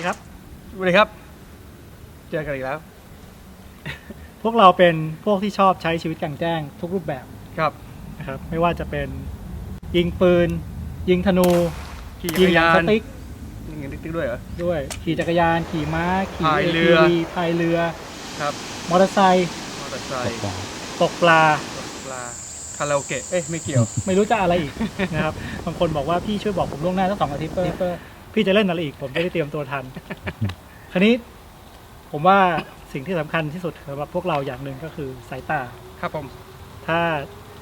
ดีครับ สวัสดีครับ เจอกันอีกแล้ว พวกเราเป็นพวกที่ชอบใช้ชีวิตกลางแจ้งทุกรูปแบบครับ นะครับ ไม่ว่าจะเป็นยิงปืน ยิงธนู ขี่จัยิกรยาสนติ๊กยิงติ๊กติ๊กด้วยเหรอ ด้วย ขี่จักรยาน ขี่ม้า ขี่ พายเรือ ATV พายเรือ ครับมอเตอร์ไซค์ มอเตอร์ไซค์ตกปลาตกปลาคาราโอเกะเอ้ยไม่เกี่ยว ไม่รู้จะอะไรอีก นะครับ บางคนบอกว่าพี่ช่วยบอกผมล่วงหน้าสักสองอาทิตย์เพื่อเพื่อพี่จะเล่นอะไรอีก ผมจะได้เตรียมตัวทัน คราวนี้ผมว่าสิ่งที่สำคัญที่สุดสำหรับพวกเราอย่างหนึ่งก็คือสายตา ครับผมถ้า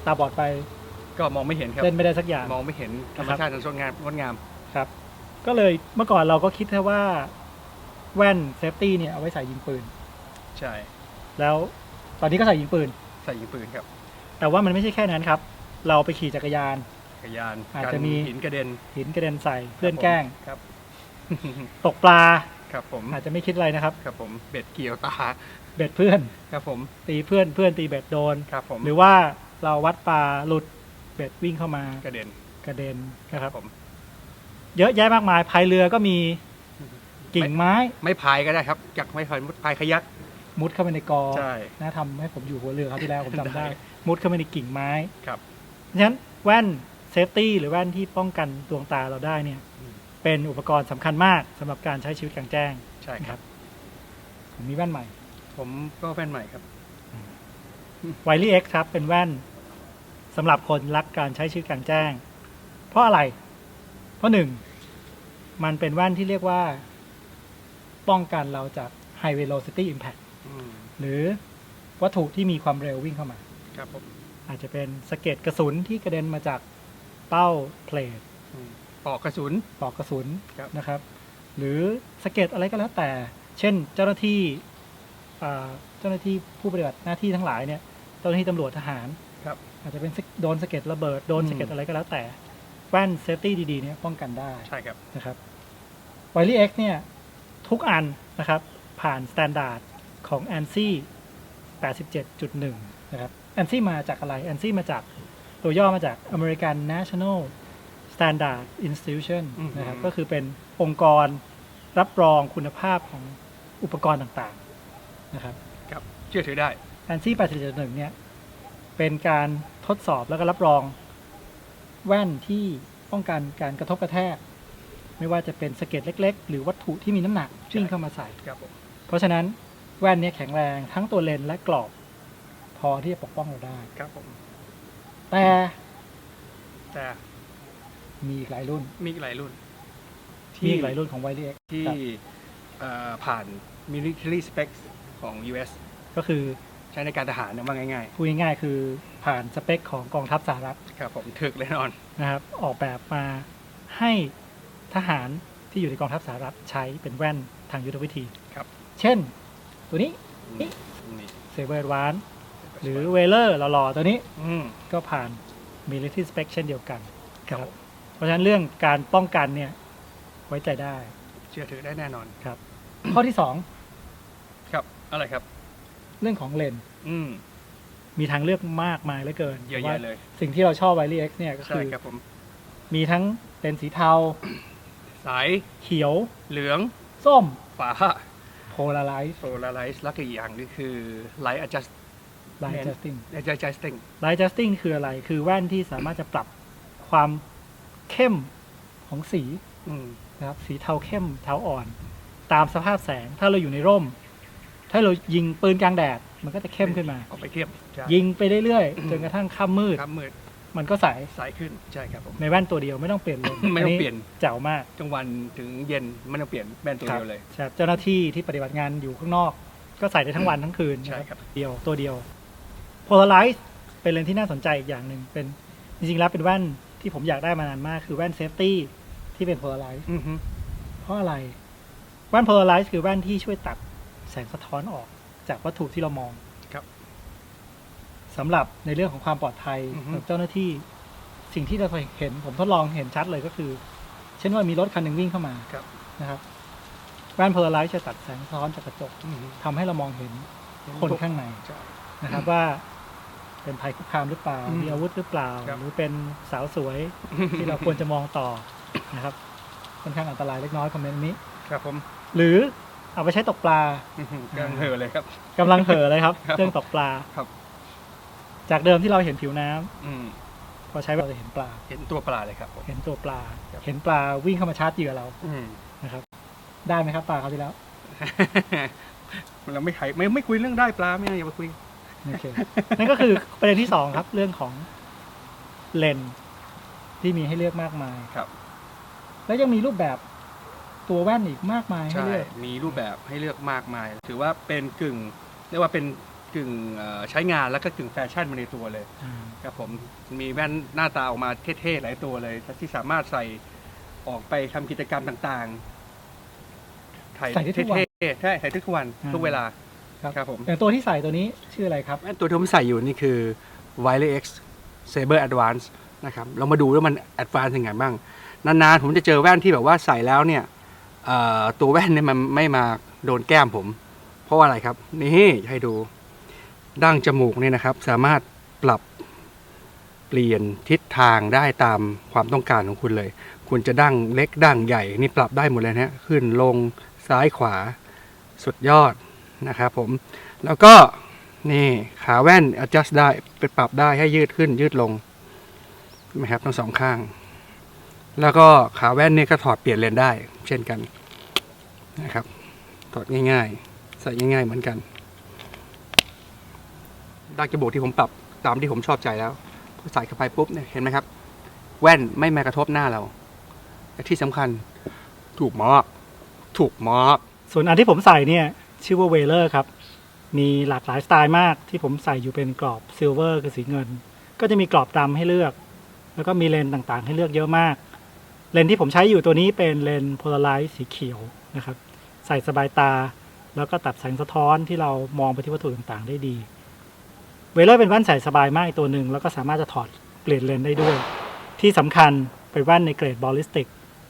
ตาบอดไปก็มองไม่เห็นครับ เล่นไม่ได้สักอย่าง มองไม่เห็นธรรมชาติอันสวยงามงดงาม ครับ ก็เลยเมื่อก่อนเราก็คิดแค่ว่าแว่นเซฟตี้เนี่ยเอาไว้ใส่ยิงปืน ใช่แล้วตอนนี้ก็ใส่ยิงปืน ใส่ยิงปืนครับ แต่ว่ามันไม่ใช่แค่นั้นครับ เราไปขี่จักรยาน จักรยานอาจการจะมีหินกระเด็นหินกระเด็นใส่เพื่อนแกล้ง ครับ ตกปลาครับผมอาจจะไม่คิดอะไรนะครับ ครับผมเบ็ดเกี่ยวตาเบ็ดเพื่อน ครับผมตีเพื่อนเพื่อนตีเบ็ดโดน ครับผมหรือว่าเราวัดปลาหลุดเบ็ดวิ่งเข้ามากระเด็นกระเด็นนะครับ ผมเยอะแยะมากมายพายเรือก็มีกิ่งไม้ไม่พายก็ได้ครับจากไม่พายมุดพายขยัก มุดเข้าไปในกอใช่นะทำให้ผมอยู่หัวเรือครับที่แล้วผมจำได้ ได้ มุดเข้าไปในกิ่งไม้ครับ ฉะนั้นแว่น เซฟตี้หรือแว่นที่ป้องกันดวงตาเราได้เนี่ยอืมเป็นอุปกรณ์สำคัญมากสำหรับการใช้ชีวิตกลางแจ้งใช่ครับ ผมมีแว่นใหม่ ผมก็แฟนใหม่ครับไวลี่เอ็กครับ เป็นแว่นสำหรับคนรักการใช้ชีวิตกลางแจ้ง เพราะอะไร เพราะหนึ่ง มันเป็นแว่นที่เรียกว่า ป้องกันเราจาก High Velocity Impact อืมหรือวัตถุที่มีความเร็ววิ่งเข้ามา ครับผมอาจจะเป็นสะเก็ดกระสุนที่กระเด็นมาจาก เป้าเพลทอืมปอกกระสุน ปลอกกระสุนครับ นะครับ หรือสะเก็ดอะไรก็แล้วแต่ เช่น เจ้าหน้าที่อ่าเจ้าหน้าที่ผู้ปฏิบัติหน้าที่ทั้งหลายเนี่ยเจ้าหน้าที่ตำรวจทหาร ครับ อาจจะเป็นสะโดนสะเก็ดระเบิด โดนอืมสะเก็ดอะไรก็แล้วแต่ แว่นเซฟตี้ดีๆเนี่ยป้องกันได้ ใช่ครับ นะครับไวลี่เอ็กเนี่ย ทุกอันนะครับ ผ่านสแตนดาร์ดของ ANSI 87.1 นะครับ ANSI มาจากอะไร ANSI มาจาก ตัวย่อมาจาก American National Standard Institution อืมนะครับก็คือเป็นองค์กรรับรองคุณภาพของอุปกรณ์ต่างๆนะครับครับเชื่อถือได้ ANSI 87.1เนี่ยเป็นการทดสอบแล้วก็รับรองแว่นที่ป้องกันการกระทบกระแทก ไม่ว่าจะเป็นสะเก็ดเล็ก ๆ หรือวัตถุที่มีน้ำหนักวิ่งเข้ามาใส่ครับผมเพราะฉะนั้นแว่นเนี้แข็งแรงทั้งตัวเลนส์และกรอบ พอที่จะปกป้องเราได้ครับผม แต่แต่มีอีกหลายรุ่น มีอีกหลายรุ่น มีอีกหลายรุ่นของไวเ x ที่เอ่อผ่าน military specs ของ US ก็คือใช้ในการทหารนะว่าง่ายพูดง่ายๆคือผ่านสเปคของกองทัพสหรัฐๆ ครับผมถึกแน่นอน นะครับ ออกแบบมาให้ทหารที่อยู่ในกองทัพสหรัฐใช้เป็นแว่นทางยุทธวิธีครับ เช่น ตัวนี้ นี่ นี่เซเวอร์วาน หรือเวเลอร์หล่อๆตัวนี้อืมก็ผ่าน military spec เช่นเดียวกันครับเพราะฉะนั้นเรื่องการป้องกันเนี่ยไว้ใจได้เชื่อถือได้แน่นอนครับ ข้อที่สองครับ อะไรครับ เรื่องของเลนส์อืมมีทางเลือกมากมายเหลือเกินเยอะแต่ว่าแยะเลยสิ่งที่เราชอบไวรีเอ็กเนี่ยก็ใช่คือครับผมมีทั้งเลนส์สีเทา สายเขียว เหลืองส้มฟ้าโพลาไรซ์โซลาไรส์แล้วก็อีกอย่างนึงคือ light adjust ไลท์จัสติ้ง adjusting ไลท์จัสติ้งคืออะไร คือแว่นที่สามารถจะปรับความเข้มของสีอืมนะครับ สีเทาเข้มเทาอ่อน ตามสภาพแสง ถ้าเราอยู่ในร่ม ถ้าเรายิงปืนกลางแดด มันก็จะเข้มขึ้นมาออกไปเข้มใช่ยิงไปเรื่อยอืมๆจนกระทั่งค่ำมืดครับมืด มันก็ใสสายขึ้นใช่ครับผมในแว่นตัวเดียวไม่ต้องเปลี่ยนเลยไม่ต้องเปลี่ยนแจ๋วมากกลางวันถึงเย็นไม่ต้องเปลี่ยนแบนตัวเดียวเลยครับเจ้าหน้าที่ที่ปฏิบัติงานอยู่ข้างนอก ก็ใส่ได้ทั้งวันทั้งคืนใช่นะครับเดียวตัวเดียว Polarize เป็นเลนส์ที่น่าสนใจอีกอย่างหนึ่งเป็นจริงๆแล้วเป็นแว่นที่ผมอยากได้มานานมาก คือแว่นเซฟตี้ที่เป็น Polarize อือฮึเพราะอะไร แว่น Polarize คือแว่นที่ช่วยตัดแสงสะท้อนออกจากวัตถุที่เรามองครับสำหรับในเรื่องของความปลอดภัยอือฮึของเจ้าหน้าที่ สิ่งที่เราเห็น ผมทดลองเห็นชัดเลยก็คือ เช่นว่ามีรถคันหนึ่งวิ่งเข้ามาครับ นะครับแว่น Polarize จะตัดแสงสะท้อนจากกระจก อือฮึทำให้เรามองเห็นคนข้างในใช่นะครับว่า เป็นภัยคุกคามหรือเปล่าอืมมีอาวุธหรือเปล่าครับหรือเป็นสาวสวยที่เราควรจะมองต่อนะครับ ค่อนข้างอันตรายเล็กน้อยคอมเมนต์นี้ ครับผม หรือเอาไปใช้ตกปลากำลังเหอเลยครับกำลังเห่อเลยครับครับ เรื่องตกปลาครับ จากเดิมที่เราเห็นผิวน้ำอืมพอใช้เราจะเห็นปลา เห็นตัวปลาเลยครับผมเห็นตัวปลาครับเห็นปลาวิ่งเข้ามาชาร์จเหยื่อเราอืมนะครับ ได้ไหมครับปลาเขาวที่แล้ว เราไม่ไขไม่ไม่คุยเรื่องได้ปลาไม่เอาอย่ามาคุย โอเคนั่นก็คือประเด็นที่สองครับ เรื่องของเลนส์ที่มีให้เลือกมากมาย ครับ แล้วยังมีรูปแบบตัวแว่นอีกมากมายให้ใช่ เลือก มีรูปแบบให้เลือกมากมาย ถือว่าเป็นกึ่ง เรียกว่าเป็นกึ่งเอ่อใช้งานแล้วก็กึ่งแฟชั่นมาในตัวเลยอืมครับผมมีแว่นหน้าตาออกมาเท่ๆหลายตัวเลยที่สามารถใส่ออกไปทำกิจกรรมต่างๆถ่ายใส่ได้ทุกวันเท่ๆใช่ใส่ทุกวัน อ่า ทุกเวลา ครับครับผมอย่างตัวที่ใส่ตัวนี้ชื่ออะไรครับแว่นตัวที่ผมใส่อยู่นี่คือ Wiley X Saber Advance นะครับ เรามาดูว่ามัน Advance ยังไงบ้าง นานๆ ผมจะเจอแว่นที่แบบว่าใส่แล้วเนี่ยเอ่อตัวแว่นเนี่ยมันไม่มาโดนแก้มผม เพราะว่าอะไรครับ นี่ให้ดูดั้งจมูกเนี่ยนะครับ สามารถปรับเปลี่ยนทิศทางได้ตามความต้องการของคุณเลย คุณจะดั้งเล็กดั้งใหญ่นี่ปรับได้หมดเลยนะฮะขึ้นลงซ้ายขวา สุดยอด นะครับผม แล้วก็นี่ขาแว่น adjust ได้ไปปรับได้ให้ยืดขึ้นยืดลงนไหมครับทั้งสองข้าง แล้วก็ขาแว่นนี่ก็ถอดเปลี่ยนเลนได้ เช่นกันนะครับ ถอดง่ายๆ ใส่ง่ายๆเหมือนกันดักจมูกที่ผมปรับตามที่ผมชอบใจแล้วใส่เข้าไปปุ๊บเนี่ยเห็นไหมครับ แว่นไม่มากระทบหน้าเราและที่สำคัญถูกมากถูกมากส่วนอันที่ผมใส่เนี่ย ชื่อว่าเวเลอร์ครับ มีหลากหลายสไตล์มากที่ผมใส่อยู่เป็นกรอบซิลเวอร์คือสีเงิน ก็จะมีกรอบดำให้เลือก แล้วก็มีเลนส์ต่างๆ ให้เลือกเยอะมาก เลนส์ที่ผมใช้อยู่ตัวนี้เป็นเลนส์โพลาไรซ์สีเขียวนะครับ ใส่สบายตา แล้วก็ตัดแสงสะท้อนที่เรามองไปที่วัตถุต่างๆ ได้ดี เวเลอร์เป็นแว่นใส่สบายมากตัวหนึ่งแล้วก็สามารถจะถอดเปลี่ยนเลนส์ได้ด้วย ที่สำคัญเป็นแว่นในเกรดบอลลิสติก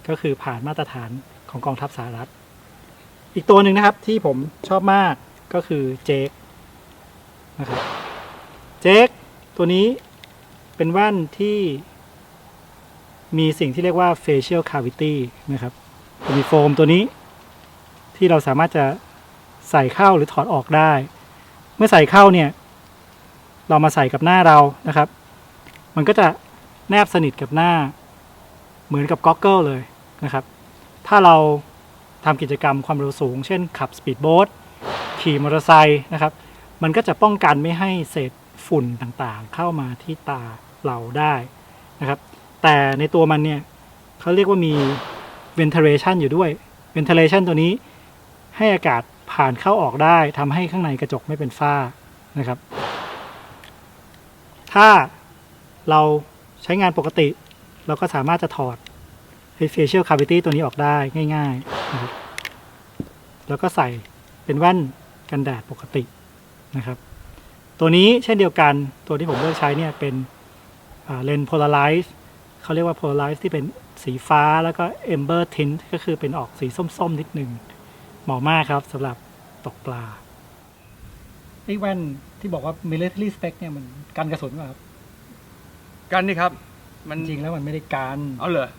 ก็คือผ่านมาตรฐานของกองทัพสหรัฐ อีกตัวหนึ่งนะครับที่ผมชอบมากก็คือเจคนะครับเจคตัวนี้เป็นแว่นที่มีสิ่งที่เรียกว่า facial cavity นะครับจะมีโฟมตัวนี้ ที่เราสามารถจะใส่เข้าหรือถอดออกได้ เมื่อใส่เข้าเนี่ย เรามาใส่กับหน้าเรานะครับ มันก็จะแนบสนิทกับหน้า เหมือนกับก็อกเกิลเลยนะครับ ถ้าเรา ทำกิจกรรมความเร็วสูง เช่นขับสปีดโบ๊ทขี่มอเตอร์ไซค์นะครับ มันก็จะป้องกันไม่ให้เศษฝุ่นต่างๆ เข้ามาที่ตาเราได้นะครับ แต่ในตัวมันเนี่ยเขาเรียกว่ามี ventilation อยู่ด้วย ventilation ตัวนี้ให้อากาศผ่านเข้าออกได้ทำให้ข้างในกระจกไม่เป็นฝ้านะครับ ถ้าเราใช้งานปกติ เราก็สามารถจะถอด facial cavity ตัวนี้ออกได้ง่าย ๆ นะครับ แล้วก็ใส่เป็นแว่นกันแดดปกตินะครับ ตัวนี้เช่นเดียวกันตัวที่ผมเลือกใช้เนี่ยเป็นเลนส์ polarize เขาเรียกว่า polarize ที่เป็นสีฟ้าแล้วก็ amber tint ก็คือเป็นออกสีส้มๆนิดหนึ่งเหมาะมากครับสำหรับตกปลาไอ้แว่นที่บอกว่า military spec เนี่ยมันกันกระสุนป่ะครับ กันนี่ครับ มันจริงๆแล้วมันไม่ได้กัน เอาเหรอ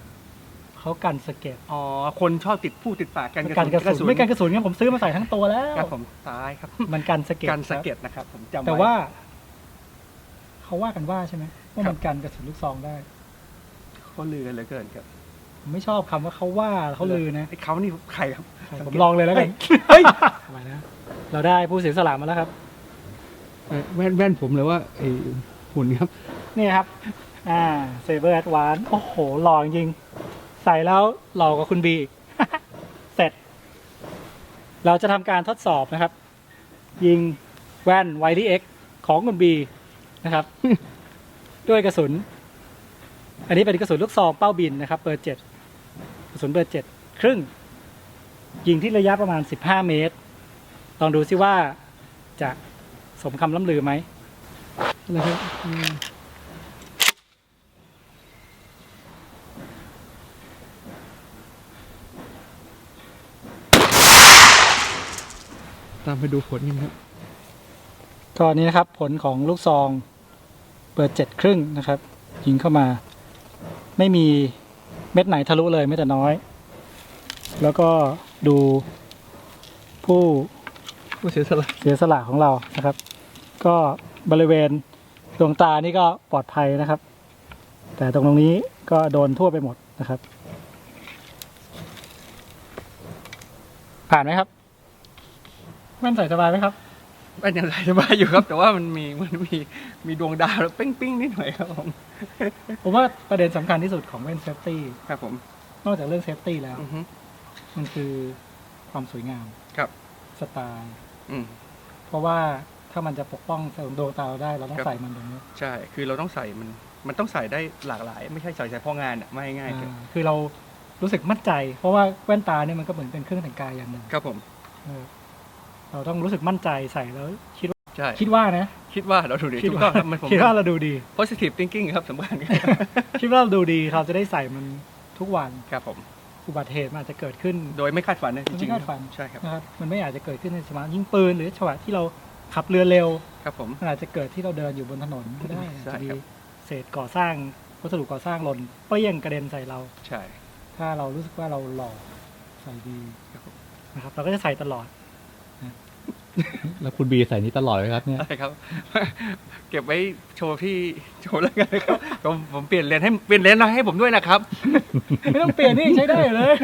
เขากันสะเก็ตอ๋อ คนชอบติดผู้ติดปากกันกันกระสุนไม่กันกระสุนงั้นผมซื้อมาใส่ทั้งตัวแล้วครับผมตายครับ มันกันสะเก็ตกันสะครับเก็ดนะครับ ผมจำไแต่ว่าเขาว่ากันว่าใช่ไหมว่าครัมับนกันกระสุนลูกซองได้เขาลือกันเหลือเกินครับผมไม่ชอบคำว่าเขาว่าเขาลือนะไอ้เขานี่ใครครับผมลองเลยแล้วกันเฮ้ยไปนะเราได้ผู้เสียสละมาแล้วครับแว่นแว่นผมเลยว่าไอ้หุ่นครับ นี่ครับ อ่าเซเบอร์แอดวานโอ้โหหล่อจริง ใส่แล้วหล่อกว่าคุณบีเสร็จ เราจะทำการทดสอบนะครับ ยิงแว่นไวดีเอ็กของคุณบีนะครับ ด้วยกระสุน อันนี้เป็นกระสุนลูกซองเป้าบินนะครับ เบอร์เจ็ดกระสุนเบอร์เจ็ดครึ่ง ยิงที่ระยะประมาณสิบห้าเมตร ลองดูซิว่าจะสมคำล่ำลือไหมนะครับ ตามไปดูผลกันครับก็นี้นะครับผลของลูกซองเปิดเจ็ดครึ่งนะครับยิงเข้ามา ไม่มีเม็ดไหนทะลุเลยแม้แต่น้อย แล้วก็ดูผู้ผู้เสียสละเสียสละของเรานะครับ ก็บริเวณดวงตานี่ก็ปลอดภัยนะครับ แต่ตรงตรงนี้ก็โดนทั่วไปหมดนะครับ ผ่านไหมครับ แว่นใส่สบายไหมครับ แว่นยังใส่สบายอยู่ครับ แต่ว่ามันมีมันมีมีดวงดาวแล้วปิ้งปิ้งนิดหน่อยครับผมผมว่าประเด็นสำคัญที่สุดของแว่นเซฟตี้ครับผม นอกจากเรื่องเซฟตี้แล้วอือฮึมันคือความสวยงามครับสไตล์อืมเพราะว่าถ้ามันจะปกป้องดวงตาเราได้เราต้องครับใส่มันตรงนี้ใช่ คือเราต้องใส่มันมันต้องใส่ได้หลากหลาย ไม่ใช่ใส่เฉพาะงานอะไม่ง่ายๆครับอ่าคือเรารู้สึกมั่นใจ เพราะว่าแว่นตาเนี่ยมันก็เหมือนเป็นเครื่องแต่งกายอย่างหนึ่งครับผม เออเราต้องรู้สึกมั่นใจใส่แล้วคิดว่าใช่คิดว่านะ คิดว่าเราถูกดีคิดถูกว่าต้องครับมันผม คิดว่าเราดูดี positive thinking ครับสำคัญคิดว่าเราดูดีเราจะได้ใส่มันทุกวันครับผม อุบัติเหตุมันอาจจะเกิดขึ้น โดยไม่คาดฝันนะจไม่ริงๆคาดฝัน ใช่ครับนะครับมันไม่อาจจะเกิดขึ้นในสมานยิงปืนหรือจังหวะที่เราขับเรือเร็ว ครับผม มันอาจจะเกิดที่เราเดินอยู่บนถนนก็ได้ใช่อาจจะมีครับ เศษก่อสร้างวัสดุก่อสร้างหล่นเปรี้ยงกระเด็นใส่เรา ใช่ ถ้าเรารู้สึกว่าเราหล่อใส่ดีครับผม นะครับเราก็จะใส่ตลอด แล้วคุณบีใส่นี้ตลอดไหมครับเนี่ยอะไรครับ เก็บไว้โชว์ที่โชว์แล้วกันนะครับผมผมเปลี่ยนเลนส์ให้เปลี่ยนเลนส์ให้ผมด้วยนะครับ ไม่ต้องเปลี่ยนนี่ยังใช้ได้อยู่เลย